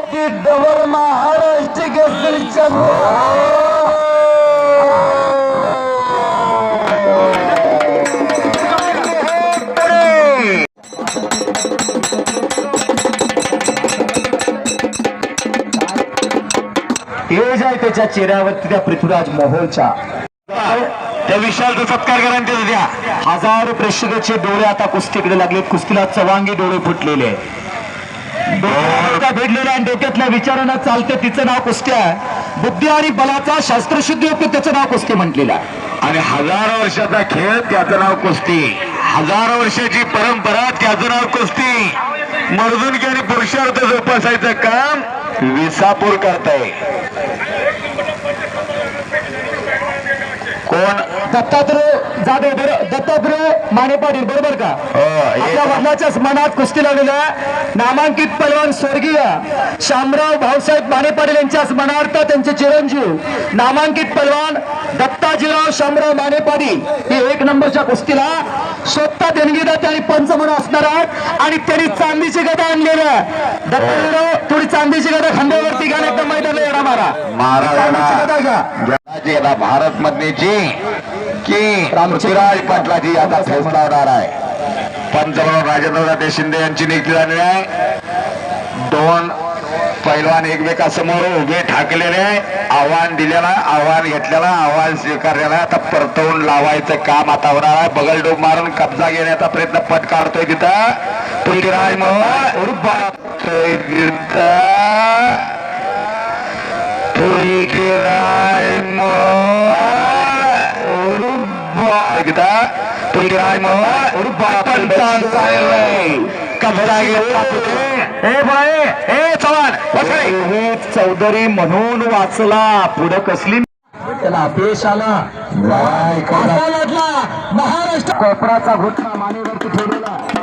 Double Maharashtra केसरीच्या तेज आहे त्याच्या चेहऱ्यावरती त्या पृथ्वीराज मोहोळच्या त्या विशालचा सत्कार करा आणि त्याचा द्या हजारो प्रेक्षकाचे डोळे आता कुस्तीकडे लागलेत. कुस्तीला चवांगी डोळे फुटलेले भेटलेला आणि डोक्यातल्या विचारांना चालते तिचं नाव कुस्ती आहे. बुद्धी आणि बलाचा शास्त्रशुद्धी होतो त्याचं नाव कुस्ती म्हटलेलं आहे. आणि हजारो वर्षाचा खेळ त्याचं नाव कुस्ती. हजारो वर्षाची परंपरा त्याचं नाव कुस्ती. मर्दुनकी आणि पुरुषार्थ जोपासायचं काम विसापूर करताय. कोण दत्तात्रय जाधव बरो- दत्तात्रय माने पाटील बरोबर का? हो, हे- आपल्या वडिलाच्याच मनात कुस्ती लावलेल्या नामांकित पैलवान स्वर्गीय शामराव भाऊसाहेब माने पाटील यांच्याच मनार्थ त्यांचे चिरंजीव. नामांकित पैलवान दत्ताजीराव शामराव माने पाटील हे एक नंबरच्या कुस्तीला स्वतः देणगीदाते आणि पंच म्हणून असणार आहेत आणि त्यांनी चांदीची गदा आणलेली आहे. दत्ताजीराव थोडी चांदीची गदा खांद्यावरती घ्या एकदम मैदानाला येणार मारा. चांदीची गदा घ्या महाराजांना याला भारत मधनेची की पृथ्वीराज पाटलाची आता फैसला होणार आहे. पंतप्रधान राजेंद्र दाते शिंदे यांची नियुक्ती झालेली आहे. दोन पैलवान एकमेकासमोर उभे ठाकलेले आव्हान दिलेला आव्हान घेतलेला आव्हान स्वीकारलेला आता परतवून लावायचं काम आता होणार आहे. बगलडोब मारून कब्जा घेण्याचा प्रयत्न पटकारतोय तिथं. पृथ्वीराज मोहोळ बाय चव्हाण. रोहित चौधरी म्हणून वाचला. पुढे कसली त्याला अपयश आला. महाराष्ट्र. कोपराचा घुटना मानेवरती ठेवलेला.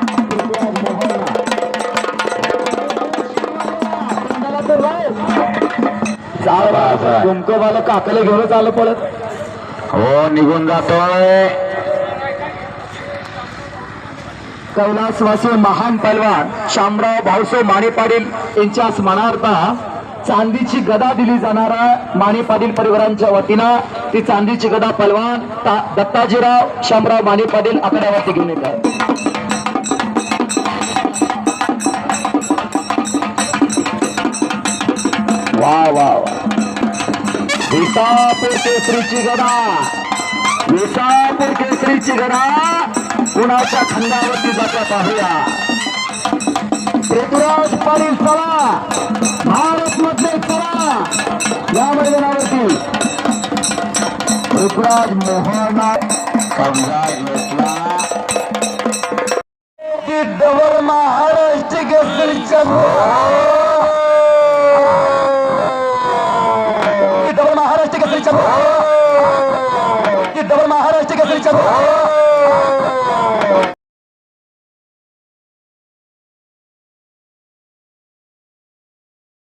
कुंकवाला काकाला घेऊनच आलं पळत हो निघून जातोय. कैलासवासी महान पैलवान शामराव भाऊसो माने पाटील यांच्या स्मरणार्थ चांदीची गदा दिली जाणार आहे. माने पाटील परिवारांच्या वतीनं ती चांदीची गदा पैलवान दत्ताजीराव शामराव माने पाटील आकड्यावरती घेऊन येत आहे वा वा वा. विसापूर केसरीची गदा. विसापूर केसरीची गदा. कुणाच्या खंडावरती जाता पाहूया पृथ्वीराज पाटील चला. भारत मध्ये चला. या मैदानावरती. पृथ्वीराज मोहना कब्जा घेतला डबल महाराष्ट्र केसरीच्या केसरीच्या हो! डबल महाराष्ट्र केसरीच्या